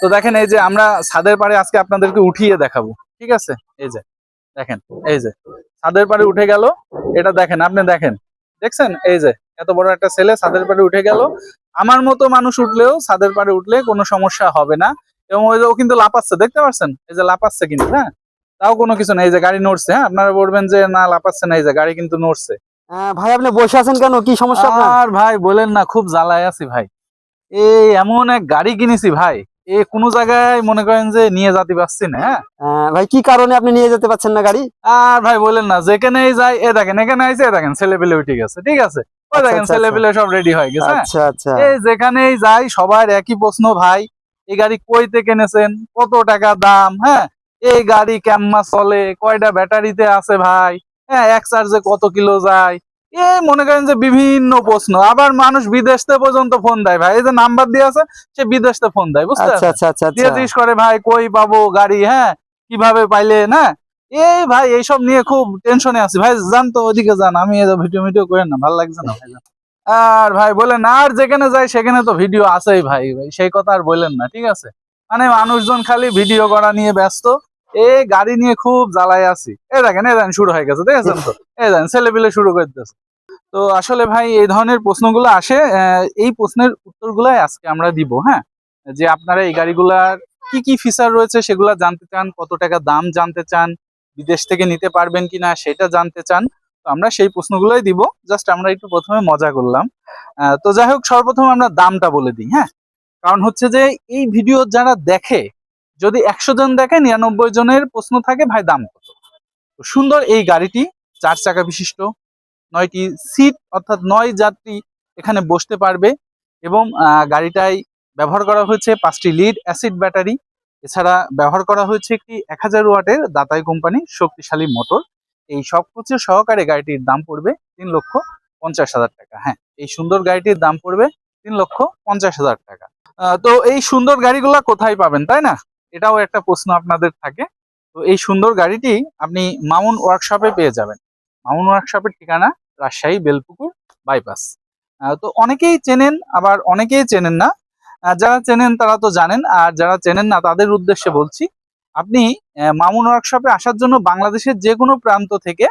তো দেখেন এই যে আমরা ছাদের পাড়ে আজকে আপনাদেরকে উঠিয়ে দেখাবো ঠিক আছে? এই যে দেখেন এই যে ছাদের পাড়ে উঠে গেল এটা দেখেন আপনি দেখেন দেখছেন? এই যে এত বড় একটা ছেলে ছাদের পাড়ে উঠে গেল। আমার মতো মানুষ উঠলেও ছাদের পাড়ে উঠলে কোনো সমস্যা হবে না। এবং ওই যে ও কিন্তু লাপাচ্ছে দেখতে পাচ্ছেন এই যে লাপাচ্ছে কিন্তু হ্যাঁ? তাও কোনো কিছু না এই যে গাড়ি নড়ছে হ্যাঁ? আপনারা বলবেন যে না লাপাচ্ছে না এই যে গাড়ি কিন্তু নড়ছে। আহ, ভাই আপনি বসে আছেন কেন? কি সমস্যা আর ভাই বলেন না খুব জ্বালায় আছি ভাই। এই এমন এক গাড়ি কিনেছি ভাই এ কোনো জায়গায় মনে করেন যে নিয়ে যেতে পারছি না হ্যাঁ? ভাই কি কারণে আপনি নিয়ে যেতে পারছেন না গাড়ি? আর ভাই বলেন না যেখানেই যাই এ দেখেন এখানে আইছে এ দেখেন ছেলে পেলে উঠে গেছে ঠিক আছে? ওই আচ্ছা, দেখেন আচ্ছা, ছেলে পেলে সব রেডি হয়ে গেছে হ্যাঁ? আচ্ছা আচ্ছা। এই যেখানেই যাই সবার একই প্রশ্ন ভাই এই গাড়ি কইতে কিনেছেন কত টাকা দাম হ্যাঁ? এই গাড়ি কেমন চলে? কয়টা ব্যাটারিতে আছে ভাই? হ্যাঁ এক চার্জে কত কিলো যায়? এই মনে করেন যে বিভিন্ন প্রশ্ন আবার মানুষ বিদেশ থেকে পর্যন্ত ফোন দেয় ভাই। এই যে নাম্বার দিয়ে আছে সে বিদেশ থেকে ফোন দেয় বুঝতে আচ্ছা আচ্ছা আচ্ছা জিজ্ঞেস করে ভাই কই পাবো গাড়ি হ্যাঁ? কীভাবে পাইলে না? এই ভাই এইসব নিয়ে খুব টেনশনে আছি। ভাই যান তো ওদিকে যান। আমি ভিডিও ভিডিও করেন না ভালো লাগছে না ভাই আর ভাই বলেন আর যেখানে যাই সেখানে তো ভিডিও আছেই ভাই ভাই। সেই কথা আর বললেন না ঠিক আছে? মানে মানুষজন খালি ভিডিও করা নিয়ে ব্যস্ত। এই গাড়ি নিয়ে খুব জ্বালায় আছি। এ দেখেন এই দেখেন, শুরু হয়ে গেছে, দেখেছেন তো? এই দেখেন ছেলে পিলে শুরু করতেছে তো আসলে ভাই, এই ধরনের প্রশ্নগুলো আসে এই প্রশ্নের উত্তরগুলাই আজকে আমরা দিব হ্যাঁ? যে আপনারা এই গাড়িগুলার কি কি ফিচার রয়েছে, সেগুলা জানতে চান, কত টাকা দাম জানতে চান, বিদেশ থেকে নিতে পারবেন কিনা, সেটা জানতে চান, তো আমরা সেই প্রশ্নগুলোই দিব। জাস্ট আমরা একটু প্রথমে মজা করলাম। তো যাই হোক, সর্বপ্রথম আমরা দামটা বলে দিই হ্যাঁ? কারণ হচ্ছে যে, এই ভিডিও যারা দেখে যদি একশো জন দেখে নিরানব্বই জনের প্রশ্ন থাকে, ভাই, দাম কত? সুন্দর এই গাড়িটি, চার চাকা বিশিষ্ট, নয়টি সিট অর্থাৎ নয় যাত্রী এখানে বসতে পারবে এবং গাড়িটায় ব্যবহার করা হয়েছে পাঁচটি লিড অ্যাসিড ব্যাটারি এছাড়া ব্যবহার করা হয়েছে একটি এক হাজার ওয়াটের দাতাই কোম্পানি শক্তিশালী মোটর। এই সব কিছু সহকারে গাড়িটির দাম পড়বে তিন লক্ষ পঞ্চাশ হাজার টাকা। হ্যাঁ এই সুন্দর গাড়িটির দাম পড়বে তিন লক্ষ পঞ্চাশ হাজার টাকা। তো এই সুন্দর গাড়িগুলা কোথায় পাবেন, তাই না? এটাও একটা প্রশ্ন আপনাদের থাকে। তো এই সুন্দর গাড়িটি আপনি মামুন ওয়ার্কশপে পেয়ে যাবেন। মামুন ওয়ার্কশপের ঠিকানা রাজশাহী বেলপুকুর বাইপাস তো অনেকেই চেনেন, আবার অনেকেই চেনেন না। যারা চেনেন তারা তো জানেন, আর যারা চেনেন না তাদের উদ্দেশ্যে বলছি, আপনি মামুন ওয়ার্কশপে আসার জন্য বাংলাদেশের যে কোনো প্রান্ত থেকে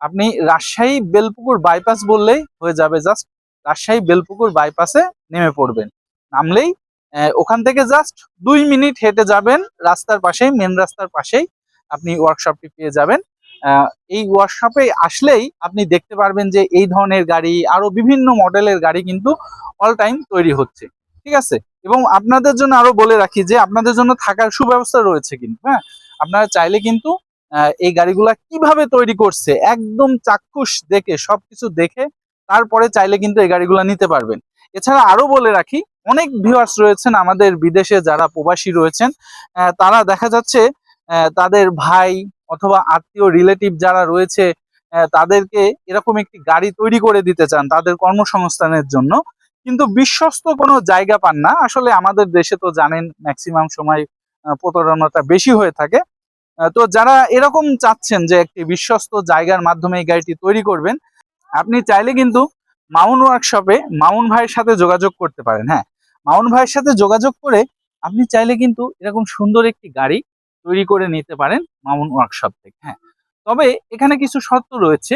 আপনি রাজশাহী বেলপুকুর বাইপাস বললেই হয়ে যাবে। জাস্ট রাজশাহী বেলপুকুর বাইপাসে নেমে পড়বেন। নামলেই ওখান থেকে জাস্ট দুই মিনিট হেঁটে যাবেন, রাস্তার পাশেই মেন রাস্তার পাশেই আপনি ওয়ার্কশপটি পেয়ে যাবেন। এই ওয়ার্কশপে আসলেই আপনি দেখতে পারবেন যে এই ধরনের গাড়ি, আরও বিভিন্ন মডেলের গাড়ি কিন্তু অল টাইম তৈরি হচ্ছে, ঠিক আছে? এবং আপনাদের জন্য আরও বলে রাখি যে আপনাদের জন্য থাকার সুব্যবস্থা রয়েছে কিন্তু হ্যাঁ? আপনারা চাইলে কিন্তু এই গাড়িগুলা কীভাবে তৈরি করছে, একদম চাক্ষুষ দেখে, সবকিছু দেখে, তারপরে চাইলে কিন্তু এই গাড়িগুলা নিতে পারবেন। এছাড়া আরও বলে রাখি অনেক ভিউয়ার্স রয়েছেন আমাদের বিদেশে যারা প্রবাসী রয়েছেন। তারা দেখা যাচ্ছে তাদের ভাই অথবা আত্মীয় রিলেটিভ যারা রয়েছে তাদেরকে এরকম একটি গাড়ি তৈরি করে দিতে চান তাদের কর্মসংস্থানের জন্য। কিন্তু বিশ্বস্ত কোনো জায়গা পান না। আসলে আমাদের দেশে তো জানেন ম্যাক্সিমাম সময় প্রতারণাটা বেশি হয়ে থাকে। তো যারা এরকম চাচ্ছেন যে একটি বিশ্বস্ত জায়গার মাধ্যমে এই গাড়িটি তৈরি করবেন, আপনি চাইলে কিন্তু মাউন ওয়ার্কশপে মাউন ভাইয়ের সাথে যোগাযোগ করতে পারেন। হ্যাঁ মাউন ভাইয়ের সাথে যোগাযোগ করে আপনি চাইলে কিন্তু এরকম সুন্দর একটি গাড়ি তৈরি করে নিতে পারেন মামুন ওয়ার্কশপ থেকে হ্যাঁ। তবে এখানে কিছু শর্ত রয়েছে।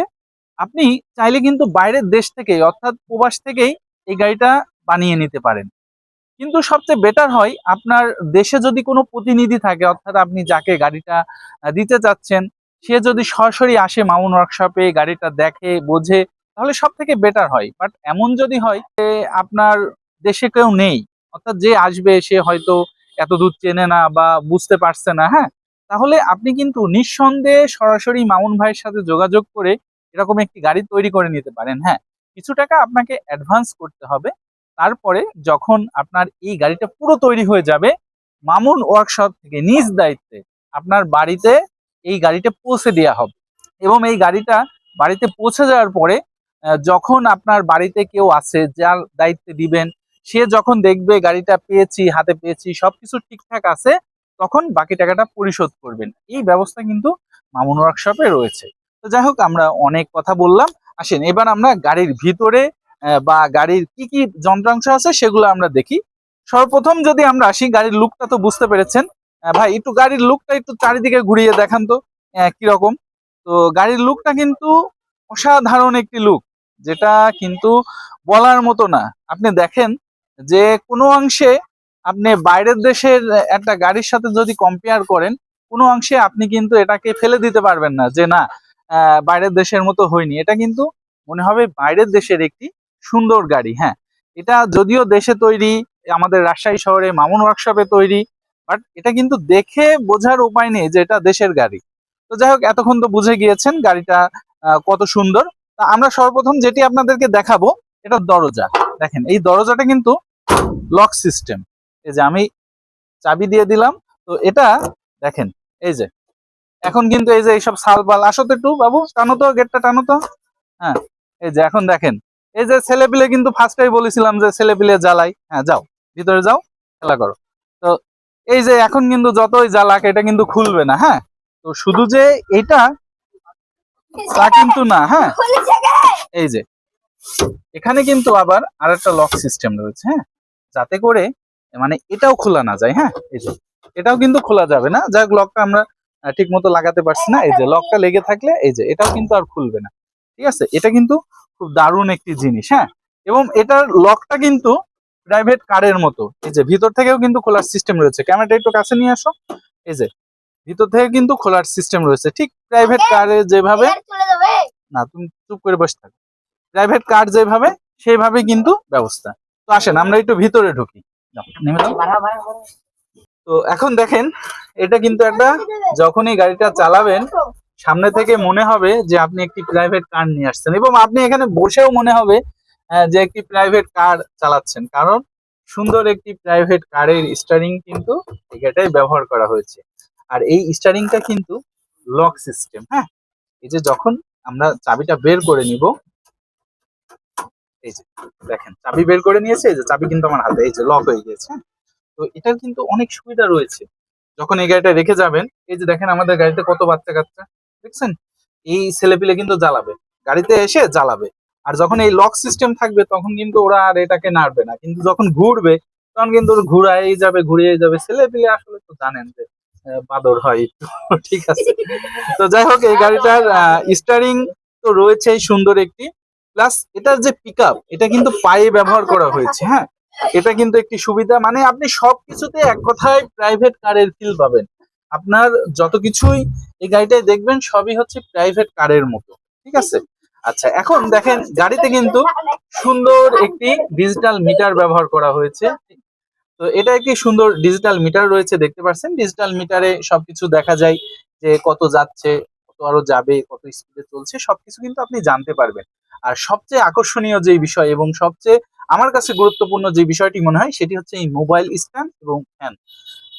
আপনি চাইলে কিন্তু বাইরের দেশ থেকে অর্থাৎ প্রবাস থেকেই এই গাড়িটা বানিয়ে নিতে পারেন। কিন্তু সবচেয়ে বেটার হয় আপনার দেশে যদি কোনো প্রতিনিধি থাকে, অর্থাৎ আপনি যাকে গাড়িটা দিতে চাচ্ছেন, সে যদি সরাসরি আসে মামুন ওয়ার্কশপে গাড়িটা দেখে, বোঝে, তাহলে সব থেকে বেটার হয়। বাট এমন যদি হয় যে আপনার দেশে কেউ নেই। অর্থাৎ যে আসবে সে হয়তো এত দূর চেনে না বা বুঝতে পারছে না হ্যাঁ? তাহলে আপনি কিন্তু নিঃসন্দেহে সরাসরি মামুন ভাইয়ের সাথে যোগাযোগ করে এরকম একটি গাড়ি তৈরি করে নিতে পারেন হ্যাঁ? কিছু টাকা আপনাকে অ্যাডভান্স করতে হবে। তারপরে যখন আপনার এই গাড়িটা পুরো তৈরি হয়ে যাবে, মামুন ওয়ার্কশপ থেকে নিজ দায়িত্বে আপনার বাড়িতে এই গাড়িটা পৌঁছে দেওয়া হবে। এবং এই গাড়িটা বাড়িতে পৌঁছে যাওয়ার পরে যখন আপনার বাড়িতে কেউ আছে যার দায়িত্বে দিবেন সে যখন দেখবে গাড়িটা পেয়েছি, হাতে পেয়েছি, সবকিছু ঠিকঠাক আছে, তখন বাকি টাকাটা পরিশোধ করবেন। এই ব্যবস্থা কিন্তু মামুন ওয়ার্কশপে রয়েছে। তো যাই হোক, আমরা অনেক কথা বললাম। আসেন, এবার আমরা গাড়ির ভিতরে বা গাড়ির কি কি যন্ত্রাংশ আছে সেগুলো আমরা দেখি। সর্বপ্রথম যদি আমরা আসি, গাড়ির লুকটা তো বুঝতে পেরেছেন। ভাই, একটু গাড়ির লুকটা একটু চারিদিকে ঘুরিয়ে দেখান তো কীরকম? তো গাড়ির লুকটা কিন্তু অসাধারণ একটি লুক যেটা কিন্তু বলার মতো না। আপনি দেখেন যে কোনো অংশে আপনি বাইরের দেশের একটা গাড়ির সাথে যদি কম্পেয়ার করেন, কোনো অংশে আপনি কিন্তু এটাকে ফেলে দিতে পারবেন না যে না বাইরের দেশের মতো হয়নি। এটা কিন্তু মনে হবে বাইরের দেশের একটি সুন্দর গাড়ি হ্যাঁ। এটা যদিও দেশে তৈরি, আমাদের রাজশাহী শহরে মামুন ওয়ার্কশপে তৈরি বাট এটা কিন্তু দেখে বোঝার উপায় নেই যে এটা দেশের গাড়ি। তো যাই হোক, এতক্ষণ তো বুঝে গিয়েছেন গাড়িটা কত সুন্দর। তা আমরা সর্বপ্রথম যেটি আপনাদেরকে দেখাবো, এটা দরজা। দেখেন এই দরজাটা কিন্তু লক সিস্টেম এই যে আমি চাবি দিয়ে দিলাম তো এটা দেখেন এই যে। এখন কিন্তু এই যে এইসব সালবাল আসো তো একটু বাবু টানো তো গেটটা টানো তো। হ্যাঁ এই যে এখন দেখেন এই যে ছেলেপিলে কিন্তু ফার্স্টেই বলেছিলাম যে ছেলেপিলে জ্বালাই। হ্যাঁ যাও ভিতরে যাও খেলা করো। তো এই যে এখন কিন্তু যতই জ্বালাক এটা কিন্তু খুলবে না হ্যাঁ? তো শুধু যে এটা তা কিন্তু না হ্যাঁ? এই যে এখানে কিন্তু আবার আরেকটা লক সিস্টেম রয়েছে হ্যাঁ? যাতে করে মানে এটাও খোলা না যায় হ্যাঁ? এই যে এটাও কিন্তু খোলা যাবে না। যাক লকটা আমরা ঠিক মতো লাগাতে পারছি না। এই যে লকটা লেগে থাকলে এই যে এটাও কিন্তু আর খুলবে না। ঠিক আছে? এটা কিন্তু খুব দারুণ একটি জিনিস হ্যাঁ? এবং এটার লকটা কিন্তু প্রাইভেট কারের মতো। এই যে ভিতর থেকেও কিন্তু খোলার সিস্টেম রয়েছে। ক্যামেরাটা একটু কাছে নিয়ে আসো। এই যে ভিতর থেকে কিন্তু খোলার সিস্টেম রয়েছে। ঠিক প্রাইভেট কারে যেভাবে না তুমি চুপ করে বসে থাকো। প্রাইভেট কার যেভাবে সেইভাবে কিন্তু ব্যবস্থা। তো আসেন আমরা একটু ভিতরে ঢুকি। তো এখন দেখেন এটা কিন্তু একটা যখনই গাড়িটা চালাবেন সামনে থেকে মনে হবে যে আপনি একটি প্রাইভেট কার নিয়ে আসছেন এবং আপনি এখানে বসেও মনে হবে যে একটি প্রাইভেট কার চালাচ্ছেন। কারণ সুন্দর একটি প্রাইভেট কারের স্টারিং কিন্তু এটাই ব্যবহার করা হয়েছে। আর এই স্টারিংটা কিন্তু লক সিস্টেম হ্যাঁ? এই যে যখন আমরা চাবিটা বের করে নিব এই যে, দেখেন, চাবি বের করে নিয়েছে, এই যে চাবি কিন্তু আমার হাতে, এই যে লক হয়ে গিয়েছে হ্যাঁ? তো এটার কিন্তু অনেক সুবিধা রয়েছে। যখন এই গাড়িটা রেখে যাবেন, এই যে দেখেন আমাদের গাড়িতে কত বাচ্চা কাচ্চা, দেখছেন? এই ছেলেপিলে কিন্তু জ্বালাবে, গাড়িতে এসে জ্বালাবে। আর যখন এই লক সিস্টেম থাকবে, তখন কিন্তু ওরা আর এটাকে নাড়বে না। কিন্তু যখন ঘুরবে, তখন কিন্তু ঘুরাই যাবে ঘুরিয়ে যাবে। ছেলেপিলে আসলে তো জানেন যে বাদর হয় ঠিক আছে। তো যাই হোক, এই গাড়িটার স্টারিং তো রয়েছেই সুন্দর একটি। প্লাস এটার যে পিক এটা কিন্তু পায়ে ব্যবহার করা হয়েছে হ্যাঁ? এটা কিন্তু একটি সুবিধা মানে আপনি সবকিছুতে এক কথায় প্রাইভেট কারের ফিল পাবেন। আপনার যত কিছুই এই গাড়িটায় দেখবেন, সবই হচ্ছে প্রাইভেট কারের মতো, ঠিক আছে? আচ্ছা এখন দেখেন, গাড়িতে কিন্তু সুন্দর একটি ডিজিটাল মিটার ব্যবহার করা হয়েছে। তো এটা একটি সুন্দর ডিজিটাল মিটার রয়েছে, দেখতে পাচ্ছেন ডিজিটাল মিটারে সবকিছু দেখা যায় যে কত যাচ্ছে কত আরও যাবে, কত স্পিডে চলছে, সবকিছু কিন্তু আপনি জানতে পারবেন। আর সবচেয়ে আকর্ষণীয় যে বিষয় এবং সবচেয়ে আমার কাছে গুরুত্বপূর্ণ যে বিষয়টি মনে হয়, সেটি হচ্ছে এই মোবাইল স্ট্যান্ড এবং ফ্যান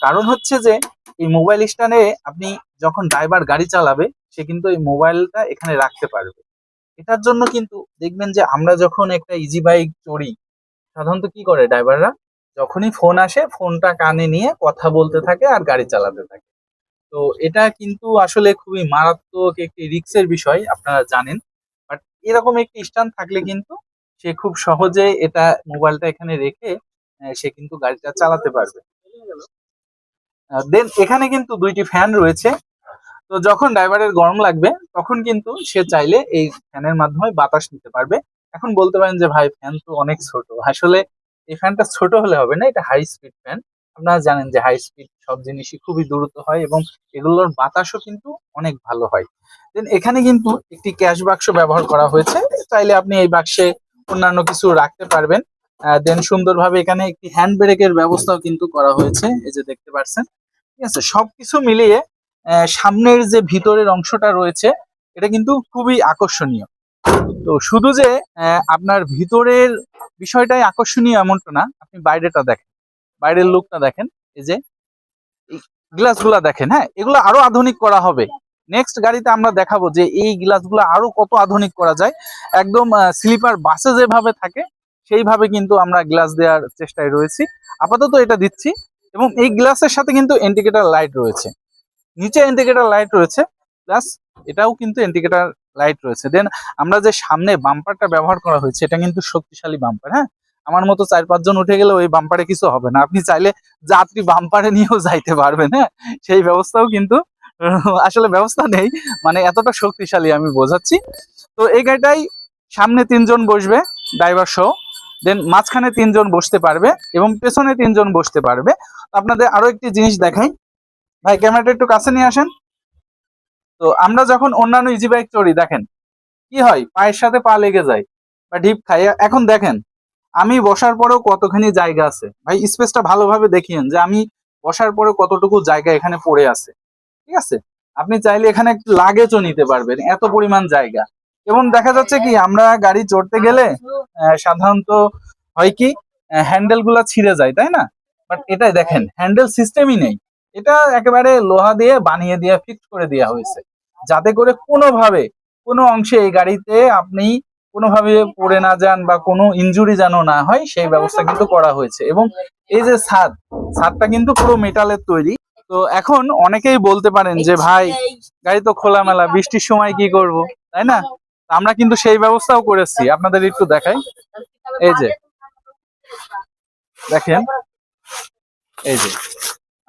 কারণ হচ্ছে যে, এই মোবাইল স্ট্যান্ডে আপনি যখন ড্রাইভার গাড়ি চালাবে, সে কিন্তু এই মোবাইলটা এখানে রাখতে পারবে। এটার জন্য কিন্তু দেখবেন যে, আমরা যখন একটা ইজি বাইক চড়ি, সাধারণত কি করে ড্রাইভাররা যখনই ফোন আসে ফোনটা কানে নিয়ে কথা বলতে থাকে আর গাড়ি চালাতে থাকে। তো এটা কিন্তু আসলে খুবই মারাত্মক একটি রিস্কের বিষয়, আপনারা জানেন। বাট এরকম একটি স্ট্যান্ড থাকলে কিন্তু সে খুব সহজে এটা মোবাইলটা এখানে রেখে সে কিন্তু গাড়িটা চালাতে পারবে। দেন এখানে কিন্তু দুইটি ফ্যান রয়েছে। তো যখন ড্রাইভারের গরম লাগবে, তখন কিন্তু সে চাইলে এই ফ্যানের মাধ্যমে বাতাস নিতে পারবে। এখন বলতে পারেন যে, ভাই, ফ্যান তো অনেক ছোট। আসলে এই ফ্যানটা ছোট হলে হবে না, এটা হাই স্পিড ফ্যান। আপনারা জানেন যে হাই স্পিড সব জিনিসই খুবই দ্রুত হয় এবং এগুলোর বাতাসও কিন্তু অনেক ভালো হয়। দেন এখানে কিন্তু একটি ক্যাশ বাক্স ব্যবহার করা হয়েছে। চাইলে আপনি এই বাক্সে অন্যান্য কিছু রাখতে পারবেন। দেন সুন্দরভাবে এখানে একটি হ্যান্ড ব্রেকের ব্যবস্থাও কিন্তু করা হয়েছে। এই যে দেখতে পাচ্ছেন। ঠিক আছে? সবকিছু মিলিয়ে সামনের যে ভিতরের অংশটা রয়েছে, এটা কিন্তু খুবই আকর্ষণীয়। তো শুধু যে আপনার ভিতরের বিষয়টাই আকর্ষণীয় এমনটা না, আপনি বাইরেটা দেখেন। বাইরের লুকটা দেখেন, এই যে গ্লাসগুলা দেখেন হ্যাঁ এগুলো আরও আধুনিক করা হবে। নেক্সট গাড়িতে আমরা দেখাবো যে এই গ্লাসগুলো আরও কত আধুনিক করা যায়। একদম স্লিপার বাসে যেভাবে থাকে, সেইভাবে কিন্তু আমরা গ্লাস দেওয়ার চেষ্টায় রয়েছি। আপাতত এটা দিচ্ছি এবং এই গ্লাসের সাথে কিন্তু ইন্ডিকেটর লাইট রয়েছে। নিচে ইন্ডিকেটর লাইট রয়েছে প্লাস এটাও কিন্তু ইন্ডিকেটর লাইট রয়েছে। দেন আমরা যে সামনে বাম্পারটা ব্যবহার করা হয়েছে, এটা কিন্তু শক্তিশালী বাম্পার হ্যাঁ? আমার মতো চার পাঁচজন উঠে গেলে ওই বাম্পারে কিছু হবে না। আপনি চাইলে যাত্রী বাম্পারে নিয়েও যাইতে পারবেন হ্যাঁ? সেই ব্যবস্থাও কিন্তু আসলে ব্যবস্থা নেই। মানে এতটা শক্তিশালী আমি বোঝাচ্ছি। তো এই গাড়িটাই সামনে তিনজন বসবে ড্রাইভার সহ। দেন মাঝখানে তিনজন বসতে পারবে এবং পেছনে তিনজন বসতে পারবে। আপনাদের আরও একটি জিনিস দেখাই। ভাই, ক্যামেরাটা একটু কাছে নিয়ে আসেন। তো আমরা যখন অন্যান্য ইজি বাইক চড়ি, দেখেন, কি হয়? পায়ের সাথে পা লেগে যায় বা ডিপ খাই এখন দেখেন আমি বসার পরেও কতখানি জায়গা আছে? ভাই, স্পেসটা ভালোভাবে দেখিয়েন যে আমি বসার পরে কতটুকু জায়গা এখানে পড়ে আছে। ঠিক আছে? আপনি চাইলে এখানে লাগেজও নিতে পারবেন, এত পরিমাণ জায়গা। এবং দেখা যাচ্ছে কি, আমরা গাড়ি চড়তে গেলে সাধারণত হয় কি হ্যান্ডেলগুলা ছিঁড়ে যায়, তাই না? বাট এটাই দেখেন, হ্যান্ডেল সিস্টেমই নেই। এটা একেবারে লোহা দিয়ে, বানিয়ে দিয়ে ফিক্স করে দেওয়া হয়েছে। যাতে করে কোনোভাবে কোনো অংশে এই গাড়িতে আপনি কোনোভাবে পড়ে না যান বা কোনো ইনজুরি যেন না হয় সেই ব্যবস্থা কিন্তু করা হয়েছে। এবং এই যে ছাদ ছাদটা কিন্তু পুরো মেটালের তৈরি। তো এখন অনেকেই বলতে পারেন যে ভাই গাড়ি তো খোলামেলা বৃষ্টির সময় কি করব? তাই না? আমরা কিন্তু সেই ব্যবস্থাও করেছি আপনাদের একটু দেখাই। এই যে। দেখেন। এই যে।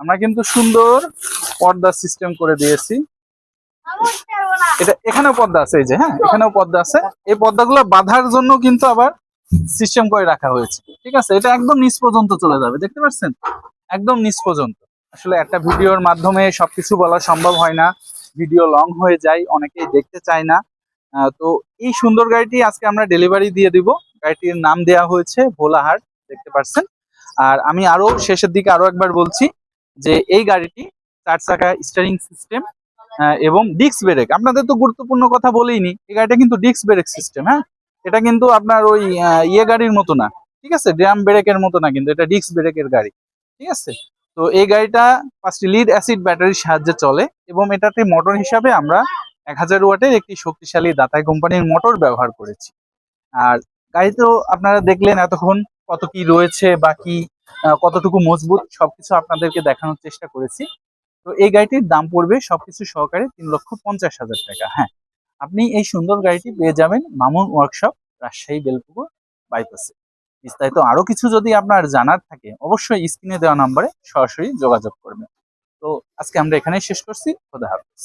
আমরা কিন্তু সুন্দর পর্দা সিস্টেম করে দিয়েছি। এটা এখানেও পদ্মা আছে, এই যে হ্যাঁ এখানেও পদ্মা আছে। এই পদ্মাগুলো বাঁধার জন্য কিন্তু আবার সিস্টেম করে রাখা হয়েছে, ঠিক আছে? এটা একদম নিচ পর্যন্ত চলে যাবে, দেখতে পাচ্ছেন? একদম নিচ পর্যন্ত। আসলে একটা ভিডিওর মাধ্যমে সবকিছু বলা সম্ভব হয় না। ভিডিও লং হয়ে যায়, অনেকেই দেখতে চায় না। তো এই সুন্দর গাড়িটি আজকে আমরা ডেলিভারি দিয়ে দিব। গাড়িটির নাম দেওয়া হয়েছে ভোলাহাট, দেখতে পাচ্ছেন? আর আমি আরও শেষের দিকে আরও একবার বলছি যে এই গাড়িটি চার চাকা স্টারিং সিস্টেম এবং ডিস্ক ব্রেক আপনাদের তো গুরুত্বপূর্ণ কথা বলেইনি এই গাড়িটা কিন্তু ডিস্ক ব্রেক সিস্টেম হ্যাঁ? এটা কিন্তু আপনার ওই ইয়ে গাড়ির মতো না, ঠিক আছে? ড্রাম ব্রেকের মতো না কিন্তু, এটা ডিস্ক ব্রেকের গাড়ি, ঠিক আছে? তো এই গাড়িটা পাঁচটি লিড অ্যাসিড ব্যাটারির সাহায্যে চলে এবং এটাতে মোটর হিসাবে আমরা এক হাজার ওয়াটের একটি শক্তিশালী দাতাই কোম্পানির মোটর ব্যবহার করেছি। আর গাড়ি তো আপনারা দেখলেন এতক্ষণ কত কি রয়েছে বা কি কতটুকু মজবুত, সবকিছু আপনাদেরকে দেখানোর চেষ্টা করেছি। তো এই গাড়িটির দাম পড়বে সবকিছু সহকারে তিন লক্ষ পঞ্চাশ হাজার টাকা। হ্যাঁ আপনি এই সুন্দর গাড়িটি পেয়ে যাবেন মামুন ওয়ার্কশপ, রাজশাহী, বেলপুকুর বাইপাসে বিস্তারিত আরও কিছু যদি আপনার জানার থাকে, অবশ্যই স্ক্রিনে দেওয়া নাম্বারে সরাসরি যোগাযোগ করবেন। তো আজকে আমরা এখানে শেষ করছি। খোদা হাফিজ।